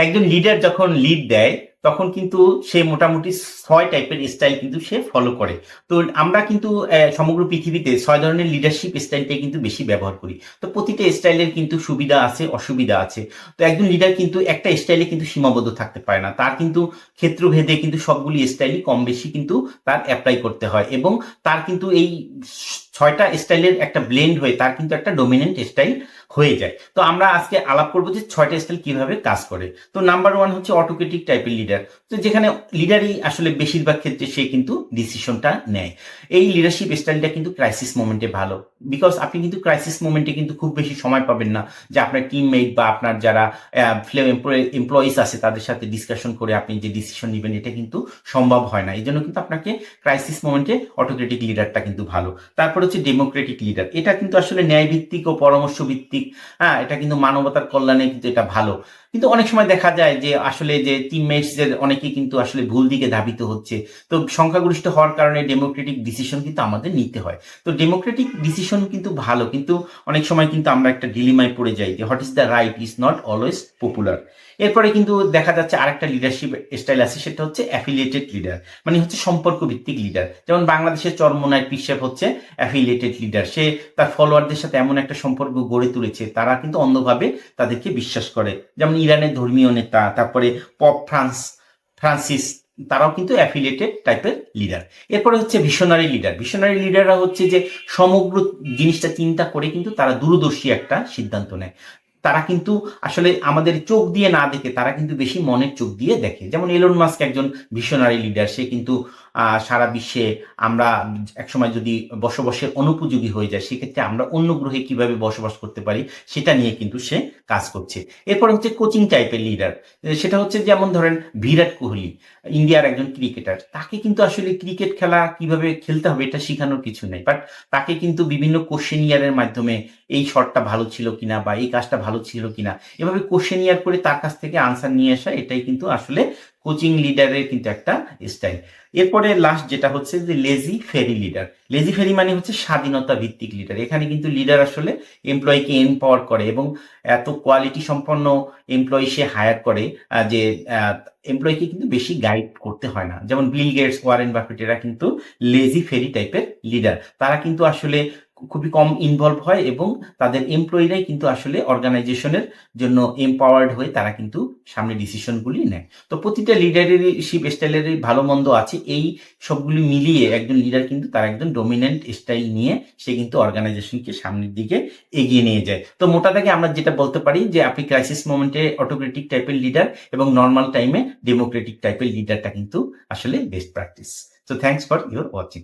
একজন লিডার যখন লিড দেয় তখন কিন্তু সে মোটামুটি ছয় টাইপের স্টাইল কিন্তু সে ফলো করে। তো আমরা কিন্তু সমগ্র পৃথিবীতে ছয় ধরনের লিডারশিপ স্টাইলটাই কিন্তু বেশি ব্যবহার করি। তো প্রতিটা স্টাইলের কিন্তু সুবিধা আছে, অসুবিধা আছে। তো একজন লিডার কিন্তু একটা স্টাইলে কিন্তু সীমাবদ্ধ থাকতে পারে না। তার কিন্তু ক্ষেত্রভেদে কিন্তু সবগুলি স্টাইলই কম বেশি কিন্তু তার অ্যাপ্লাই করতে হয় এবং তার কিন্তু এই ছয়টা স্টাইলের একটা ব্লেন্ড হয়ে তার কিন্তু একটা ডোমিনেন্ট স্টাইল হয়ে যায়। তো আমরা আজকে আলাপ করব যে ছয়টা স্টাইল কীভাবে কাজ করে। তো নাম্বার ওয়ান হচ্ছে অটোকেটিক টাইপের লিডার তো যেখানে লিডারই আসলে বেশিরভাগ ক্ষেত্রে সে কিন্তু ডিসিশনটা নেয়। এই লিডারশিপ স্টাইলটা কিন্তু ক্রাইসিস মোমেন্টে ভালো। বিকজ আপনি কিন্তু ক্রাইসিস মোমেন্টে কিন্তু খুব বেশি সময় পাবেন না। যে আপনার টিমমেট বা আপনার যারা এমপ্লয়িজ আছে, তাদের সাথে ডিসকাশন করে আপনি যে ডিসিশন নেবেন, এটা কিন্তু সম্ভব হয় না। এই জন্য কিন্তু আপনাকে ক্রাইসিস মোমেন্টে অটোক্রেটিক লিডারটা কিন্তু ভালো। তারপর হচ্ছে ডেমোক্রেটিক লিডার এটা কিন্তু আসলে ন্যায় ভিত্তিক ও পরামর্শ ভিত্তিক হ্যাঁ এটা কিন্তু মানবতার কল্যাণে কিন্তু এটা ভালো। কিন্তু অনেক সময় দেখা যায় যে আসলে যে টিম টিমমেটসদের অনেকে কিন্তু আসলে ভুল দিকে ধাবিত হচ্ছে। তো সংখ্যাগরিষ্ঠ হওয়ার কারণে ডেমোক্রেটিক ডিসিশন কিন্তু আমাদের নিতে হয়। তো ডেমোক্রেটিক ডিসিশন কিন্তু ভালো, কিন্তু অনেক সময় কিন্তু আমরা একটা ডিলিমায় পড়ে যাই যে what is the right is not always popular এরপরে কিন্তু দেখা যাচ্ছে আরেকটা লিডারশিপ স্টাইল আছে, সেটা হচ্ছে অ্যাফিলিয়েটেড লিডার মানে হচ্ছে সম্পর্ক ভিত্তিক লিডার যেমন বাংলাদেশের চরমনায় পিসাব হচ্ছে অ্যাফিলিয়েটেড লিডার সে তার ফলোয়ারদের সাথে এমন একটা সম্পর্ক গড়ে তুলেছে, তারা কিন্তু অন্ধভাবে তাদেরকে বিশ্বাস করে। যেমন ইরানের ধর্মীয় নেতা, তারপরে পপ ফ্রান্স, ফ্রান্সিস, তারাও কিন্তু অ্যাফিলিয়েটেড টাইপের লিডার। এরপরে হচ্ছে ভিশনারি লিডার। ভিশনারি লিডাররা হচ্ছে যে সমগ্র জিনিসটা চিন্তা করে কিন্তু তারা দূরদর্শী একটা সিদ্ধান্ত নেয়। তারা কিন্তু আসলে আমাদের চোখ দিয়ে না দেখে, তারা কিন্তু বেশি মনের চোখ দিয়ে দেখে। যেমন এলন মাস্ক একজন ভিশনারি লিডার, সে কিন্তু সারা বিশ্বে আমরা একসময় যদি বসবাসের অনুপযোগী হয়ে যায়, সেক্ষেত্রে আমরা অন্য গ্রহে কীভাবে বসবাস করতে পারি, সেটা নিয়ে কিন্তু সে কাজ করছে। এরপর হচ্ছে কোচিং টাইপের লিডার সেটা হচ্ছে যেমন ধরেন বিরাট কোহলি, ইন্ডিয়ার একজন ক্রিকেটার তাকে কিন্তু আসলে ক্রিকেট খেলা কীভাবে খেলতে হবে, এটা শেখানোর কিছু নেই। বাট তাকে কিন্তু বিভিন্ন কোশ্চেনিয়ারের মাধ্যমে এই শটটা ভালো ছিল কিনা বা এই কাজটা ভালো ছিল কিনা, এভাবে কোশ্চেনিয়ার করে তার কাছ থেকে আনসার নিয়ে আসা, এটাই কিন্তু আসলে কোচিং লিডারের কিন্তু একটা স্টাইল এরপরে লাস্ট যেটা হচ্ছে যে laissez faire leader laissez faire মানে হচ্ছে স্বাধীনতা ভিত্তিক লিডার এখানে কিন্তু লিডার আসলে এমপ্লয়িকে এম্পাওয়ার করে এবং এত কোয়ালিটি সম্পন্ন এমপ্লয়ি সে হায়ার করে যে এমপ্লয়িকে কিন্তু বেশি গাইড করতে হয় না। যেমন বিল গেটস ওয়ারেন বাফেট কিন্তু লেজি ফেরি টাইপের লিডার তারা কিন্তু আসলে খুবই কম ইনভলভ হয় এবং তাদের এমপ্লয়িরাই কিন্তু আসলে অর্গানাইজেশনের জন্য এম্পাওয়ার্ড হয়ে তারা কিন্তু সামনে ডিসিশনগুলি নেয়। তো প্রতিটা লিডারশিপ স্টাইলেরই ভালো মন্দ আছে। এই সবগুলি মিলিয়ে একজন লিডার কিন্তু তার একজন ডোমিনেন্ট স্টাইল নিয়ে সে কিন্তু অর্গানাইজেশনকে সামনের দিকে এগিয়ে নিয়ে যায়। তো মোটা থেকে আমরা যেটা বলতে পারি যে, আপনি ক্রাইসিস মোমেন্টে অটোক্রেটিক টাইপের লিডার এবং নর্মাল টাইমে ডেমোক্রেটিক টাইপের লিডারটা কিন্তু আসলে বেস্ট প্র্যাকটিস তো থ্যাংকস ফর ইউর ওয়াচিং